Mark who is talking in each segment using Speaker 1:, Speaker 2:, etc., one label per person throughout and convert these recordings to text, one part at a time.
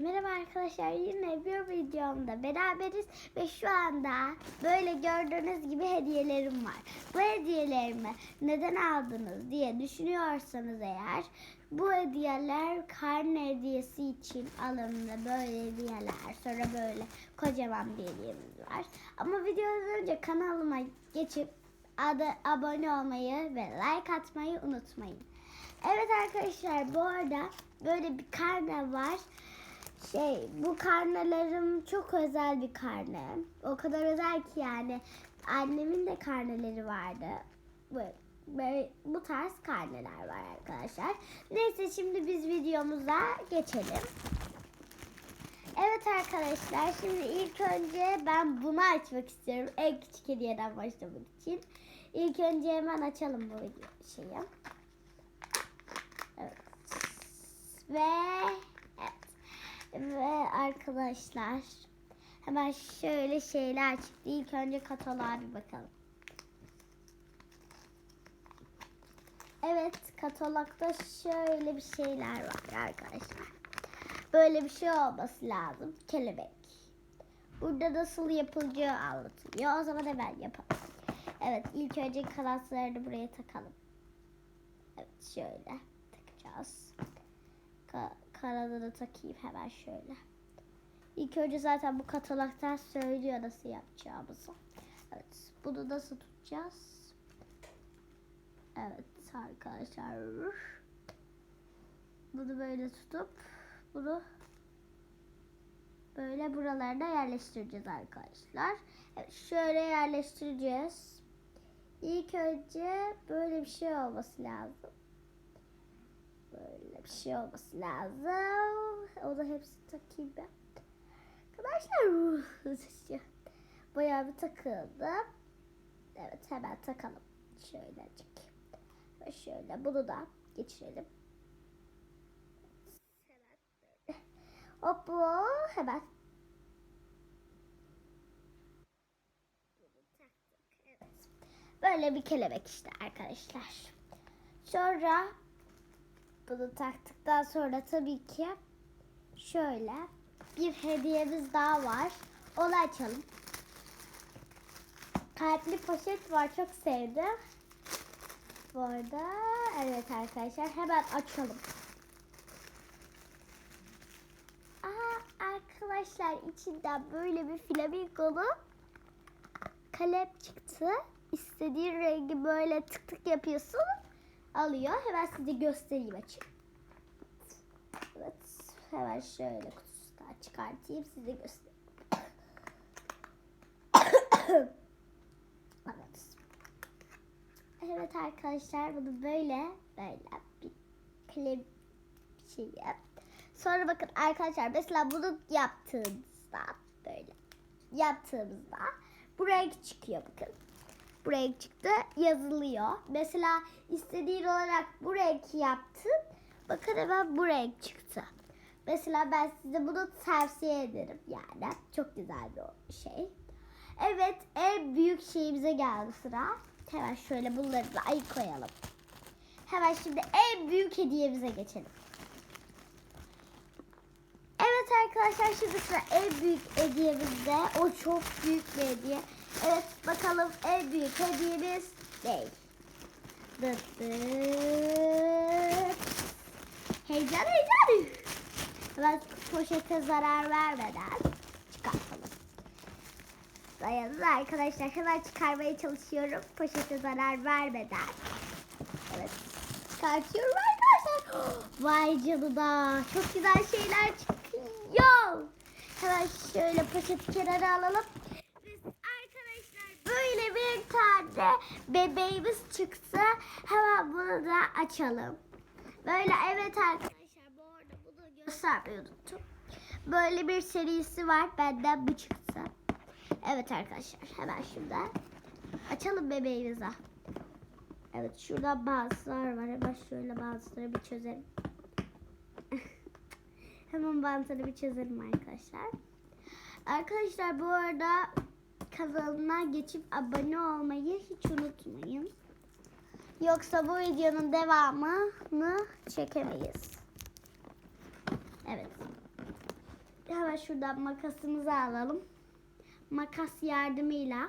Speaker 1: merhaba arkadaşlar yine bir videomda beraberiz ve şu anda böyle gördüğünüz gibi hediyelerim var. Bu hediyelerimi neden aldınız diye düşünüyorsanız eğer bu hediyeler karne hediyesi için alındı böyle hediyeler sonra böyle kocaman bir hediyemiz var. Ama videodan önce kanalıma geçip adı abone olmayı ve like atmayı unutmayın. Evet arkadaşlar bu arada böyle bir karne var. Şey bu karnelerim çok özel bir karne. O kadar özel ki yani annemin de karneleri vardı. Böyle, böyle bu tarz karneler var arkadaşlar. Neyse şimdi biz videomuza geçelim. Evet arkadaşlar şimdi ilk önce ben bunu açmak istiyorum. En küçük hediyeden başlamak için. İlk önce hemen açalım bu şeyi. Evet. Ve arkadaşlar hemen şöyle şeyler çıktı. İlk önce kataloğa bir bakalım. Evet katalogda şöyle bir şeyler var arkadaşlar. Böyle bir şey olması lazım. Kelebek. Burada nasıl yapılacağı anlatılıyor. O zaman hemen yapalım. Evet ilk önce kanatlarını buraya takalım. Evet şöyle takacağız. Ka kanadını takayım hemen şöyle. İlk önce zaten bu katalogdan söylüyor nasıl yapacağımızı. Evet bunu nasıl tutacağız? Evet arkadaşlar. Bunu böyle tutup bunu böyle buralarda yerleştireceğiz arkadaşlar. Evet, şöyle yerleştireceğiz. İlk önce böyle bir şey olması lazım. Böyle bir şey olması lazım. O da hepsi takayım ben. Arkadaşlar bayağı bir takıldı. Evet hemen takalım. Şöylecik. Ve şöyle bunu da geçirelim. Hop hemen. Böyle bir kelebek işte arkadaşlar. Sonra bunu taktıktan sonra tabii ki şöyle bir hediyemiz daha var. Onu açalım. Kalpli poşet var. Çok sevdim. Bu arada evet arkadaşlar hemen açalım. Aa, arkadaşlar içinden böyle bir flamingolu kalem çıktı. İstediğin rengi böyle tık tık yapıyorsun. Alıyor. Hemen size göstereyim açayım. Evet. Hemen şöyle kutusundan çıkartayım size göstereyim. evet. Arkadaşlar bunu böyle böyle bir kalem şeyi. Sonra bakın arkadaşlar mesela bunu yaptığımızda böyle yaptığımızda bu renk çıkıyor bakın. Bu renk çıktı yazılıyor. Mesela istediğin olarak bu renk yaptın. Bakın hemen bu renk çıktı. Mesela ben size bunu tavsiye ederim yani. Çok güzel bir şey. Evet en büyük şeyimize geldi sıra. Hemen şöyle bunları da ayı koyalım. Hemen şimdi en büyük hediyemize geçelim. Evet arkadaşlar şimdi sıra en büyük hediyemizde. O çok büyük bir hediye. Evet bakalım en büyük hediyemiz ne? Dıt dıt. Heyecan heyecan. Hemen poşete zarar vermeden çıkartalım. Dayanın arkadaşlar hemen çıkarmaya çalışıyorum. Poşete zarar vermeden. Evet çıkartıyorum arkadaşlar. Vay canına çok güzel şeyler çıkıyor. Hemen şöyle poşeti kenara alalım. Arkadaşlar böyle bir tane bebeğimiz çıktı. Hemen bunu da açalım. Böyle evet arkadaşlar göstermeyi. Böyle bir serisi var. Benden bu çıktı. Evet arkadaşlar hemen şimdi açalım bebeğimizi. Evet şurada bazılar var. Hemen şöyle bazıları bir çözelim. Hemen bazıları bir çözelim arkadaşlar. Arkadaşlar bu arada kanalına geçip abone olmayı hiç unutmayın. Yoksa bu videonun devamını çekemeyiz. Evet. Hemen şuradan makasımızı alalım. Makas yardımıyla.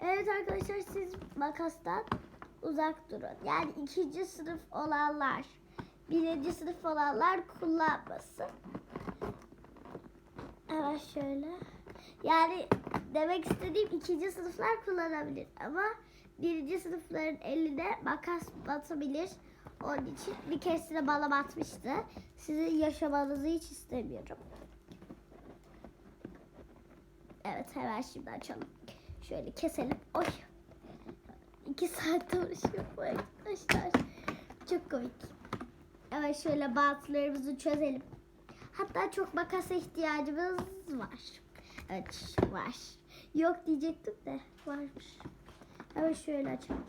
Speaker 1: Evet arkadaşlar siz makastan uzak durun. Yani ikinci sınıf olanlar, birinci sınıf olanlar kullanmasın. Evet şöyle. Yani demek istediğim ikinci sınıflar kullanabilir ama birinci sınıfların eline makas batabilir. Onun için bir keresinde bana batmıştı. Sizin yaşamanızı hiç istemiyorum. Evet hemen şimdi açalım. Şöyle keselim. Oy. İki saat uğraşıyorum arkadaşlar. Çok komik. Evet şöyle bantlarımızı çözelim. Hatta çok makasa ihtiyacımız var. Evet var. Yok diyecektim de varmış. Evet şöyle açalım.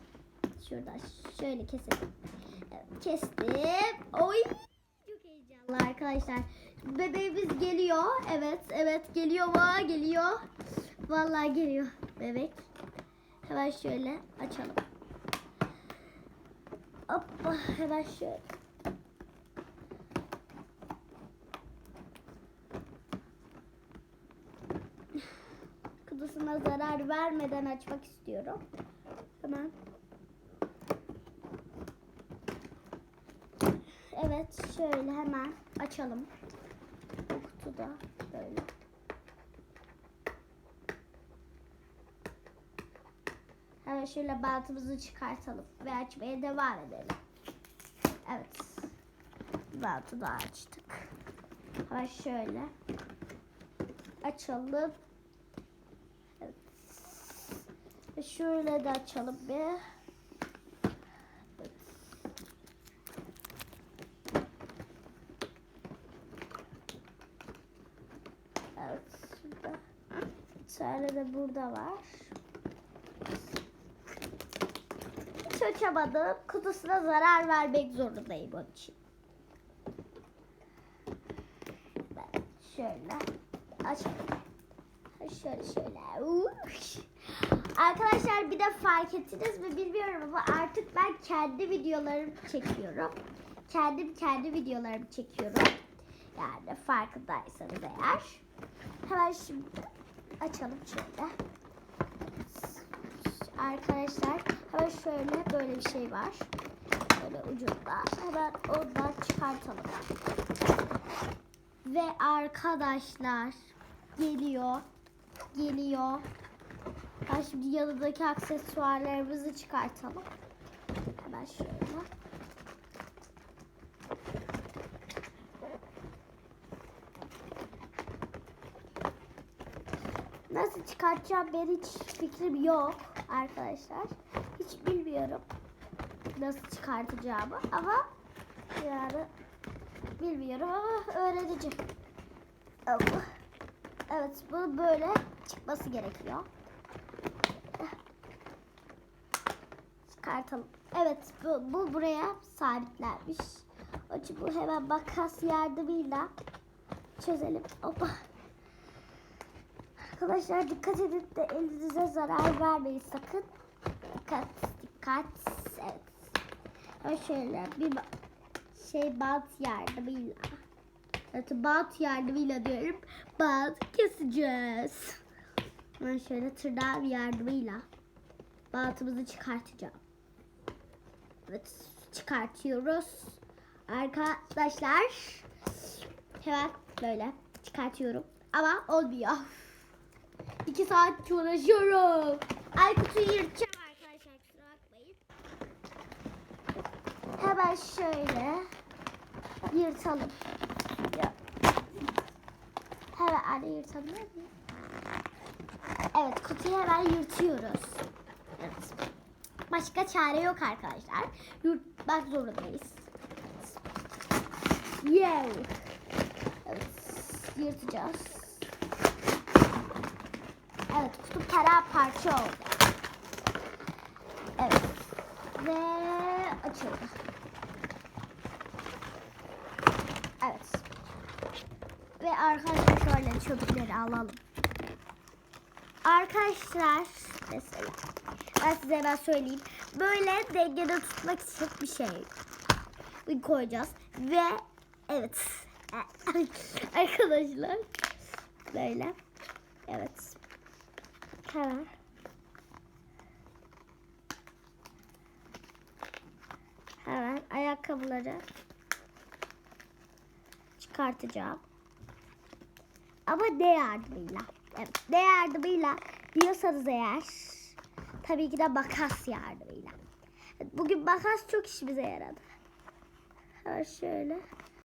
Speaker 1: Şuradan şöyle keselim. Kestim. Oy. Çok heyecanlı arkadaşlar. Bebeğimiz geliyor. Evet evet geliyor mu? Geliyor. Vallahi geliyor bebek. Hemen şöyle açalım. Hoppa hemen şöyle. Kudusuna zarar vermeden açmak istiyorum. Hemen. Evet şöyle hemen açalım. Bu kutuda böyle. Hemen şöyle bantımızı çıkartalım ve açmaya devam edelim. Evet. Bantı da açtık. Hemen şöyle açalım. Evet. Ve şöyle de açalım bir. Evet. Evet. Şurada. Tane de burada var. Hiç açamadım. Kutusuna zarar vermek zorundayım onun için. Ben şöyle açalım. Şöyle şöyle. Uş. Arkadaşlar bir de fark ettiniz mi bilmiyorum ama artık ben kendi videolarımı çekiyorum. Kendim kendi videolarımı çekiyorum. Yani farkındaysanız eğer. Hemen şimdi açalım şöyle. Arkadaşlar hemen şöyle böyle bir şey var. Böyle ucunda. Hemen ondan çıkartalım. Ve arkadaşlar geliyor. Geliyor. Ben şimdi yanındaki aksesuarlarımızı çıkartalım. Hemen şöyle. Nasıl çıkartacağım ben hiç fikrim yok arkadaşlar. Hiç bilmiyorum nasıl çıkartacağımı ama yani bilmiyorum ama öğreneceğim. Evet bu böyle çıkması gerekiyor. Çıkartalım. Evet bu, bu buraya sabitlenmiş. Onun için bu hemen makas yardımıyla çözelim. Hoppa. Arkadaşlar dikkat edin de elinize zarar vermeyin sakın. Dikkat, dikkat. Evet. Ama şöyle bir şey bant yardımıyla. Evet bant yardımıyla diyorum. Bant keseceğiz. Ben şöyle tırnağım yardımıyla bantımızı çıkartacağım. Evet çıkartıyoruz. Arkadaşlar hemen böyle çıkartıyorum. Ama olmuyor. İki saat uğraşıyorum. Ay kutuyu yırtacağım arkadaşlar kusura bakmayın. Hemen şöyle yırtalım. Ya. Hemen anne yırtabilir miyim? Evet kutuyu hemen yırtıyoruz. Evet. Başka çare yok arkadaşlar. Yırtmak zorundayız. Yeah. Evet yırtacağız. Evet kutu para parça oldu. Evet. Ve açıldı. Evet. Ve arkadaşlar şöyle çöpleri alalım. Arkadaşlar mesela ben size hemen söyleyeyim. Böyle dengede tutmak için bir şey koyacağız. Ve evet Arkadaşlar. Böyle. Evet. Hemen. Hemen ayakkabıları çıkartacağım. Ama ne yardımıyla? Evet, ne yardımıyla diyorsanız eğer tabii ki de makas yardımıyla. Bugün makas çok işimize yaradı. Hemen şöyle